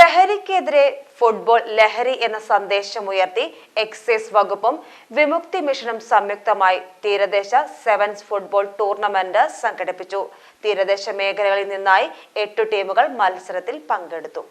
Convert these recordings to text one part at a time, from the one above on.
ലഹരിക്കെതിരെ ഫുട്ബോൾ ലഹരി എന്ന സന്ദേശം ഉയർത്തി എക്സൈസ് വകുപ്പും വിമുക്തി മിഷനും സംയുക്തമായി തീരദേശ സെവൻസ് ഫുട്ബോൾ ടൂർണമെന്റ് സംഘടിപ്പിച്ചു. തീരദേശ മേഖലകളിൽ നിന്നായി എട്ടു ടീമുകൾ മത്സരത്തിൽ പങ്കെടുത്തു.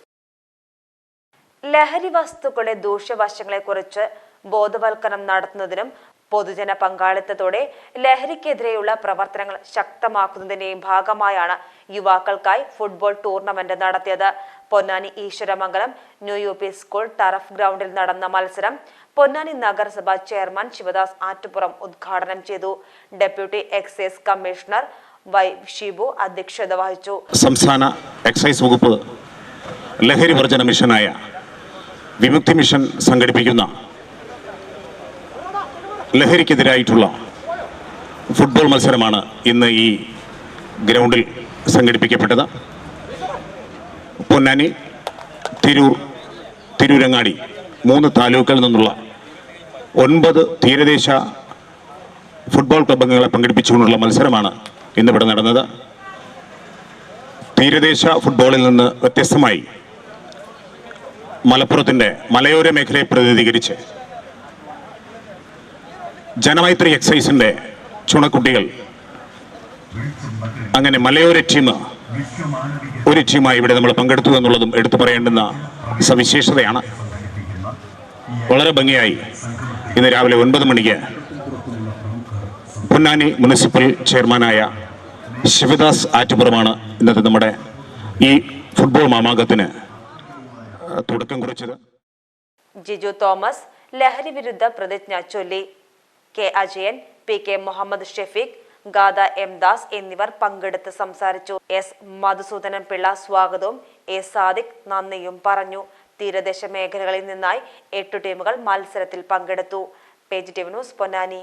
ലഹരി വസ്തുക്കളുടെ ദൂഷ്യവശങ്ങളെക്കുറിച്ച് ബോധവൽക്കരണം നടത്തുന്നതിനും പൊതുജന പങ്കാളിത്തത്തോടെ ലഹരിക്കെതിരെയുള്ള പ്രവർത്തനങ്ങൾ ശക്തമാക്കുന്നതിന്റെയും ഭാഗമായാണ് യുവാക്കൾക്കായി ഫുട്ബോൾ ടൂർണമെന്റ് നടത്തിയത്. Ponnani Eswaramangalam new U P school turf ഗ്രൗണ്ടിൽ നടന്ന മത്സരം പൊന്നാനി നഗരസഭ ചെയർമാൻ ശിവദാസ് ആറ്റുപുറം ഉദ്ഘാടനം ചെയ്തു. Deputy excise commissioner Y Shibu അധ്യക്ഷത വഹിച്ചു. സംസ്ഥാന എക്സൈസ് വകുപ്പ് ലഹരി വർജന മിഷനായ വിമുക്തി മിഷൻ സംഘടിപ്പിക്കുന്ന ലഹരിക്കെതിരായിട്ടുള്ള ഫുട്ബോൾ മത്സരമാണ് ഇന്ന് ഈ ഗ്രൗണ്ടിൽ സംഘടിപ്പിക്കപ്പെട്ടത്. പൊന്നാനി തിരൂർ തിരൂരങ്ങാടി മൂന്ന് താലൂക്കിൽ നിന്നുള്ള ഒൻപത് തീരദേശ ഫുട്ബോൾ ക്ലബ് അംഗങ്ങളെ പങ്കെടുപ്പിച്ചുകൊണ്ടുള്ള മത്സരമാണ് ഇന്നിവിടെ നടന്നത്. തീരദേശ ഫുട്ബോളിൽ നിന്ന് വ്യത്യസ്തമായി മലപ്പുറത്തിന്റെ മലയോര മേഖലയെ പ്രതിനിധീകരിച്ച് ജനമൈത്രി എക്സൈസിന്റെ ചുണക്കുട്ടികൾ. അങ്ങനെ മലയോര ടീം ഒരു ടീമായി ഇവിടെ നമ്മൾ പങ്കെടുത്തു എന്നുള്ളതും എടുത്തു പറയേണ്ടുന്ന സവിശേഷതയാണ്. വളരെ ഭംഗിയായി ഇന്ന് രാവിലെ ഒൻപത് മണിക്ക് പൊന്നാനി മുനിസിപ്പൽ ചെയർമാനായ ശിവദാസ് ആറ്റുപുറമാണ് ഇന്നത്തെ നമ്മുടെ ഈ ഫുട്ബോൾ മാമാകത്തിന് തുടക്കം കുറിച്ചത്. ജിജു തോമസ് ലഹരി വിരുദ്ധ പ്രതിജ്ഞ ചൊല്ലി. K Ajayan P K Muhammad Shefeeq ഗാദ M Das എന്നിവർ പങ്കെടുത്ത് സംസാരിച്ചു. എസ് മധുസൂദനൻ പിള്ള സ്വാഗതവും എ സാദിഖ് നന്ദിയും പറഞ്ഞു. തീരദേശ മേഖലകളിൽ നിന്നായി എട്ടു ടീമുകൾ മത്സരത്തിൽ പങ്കെടുത്തു. Page T news Ponnani.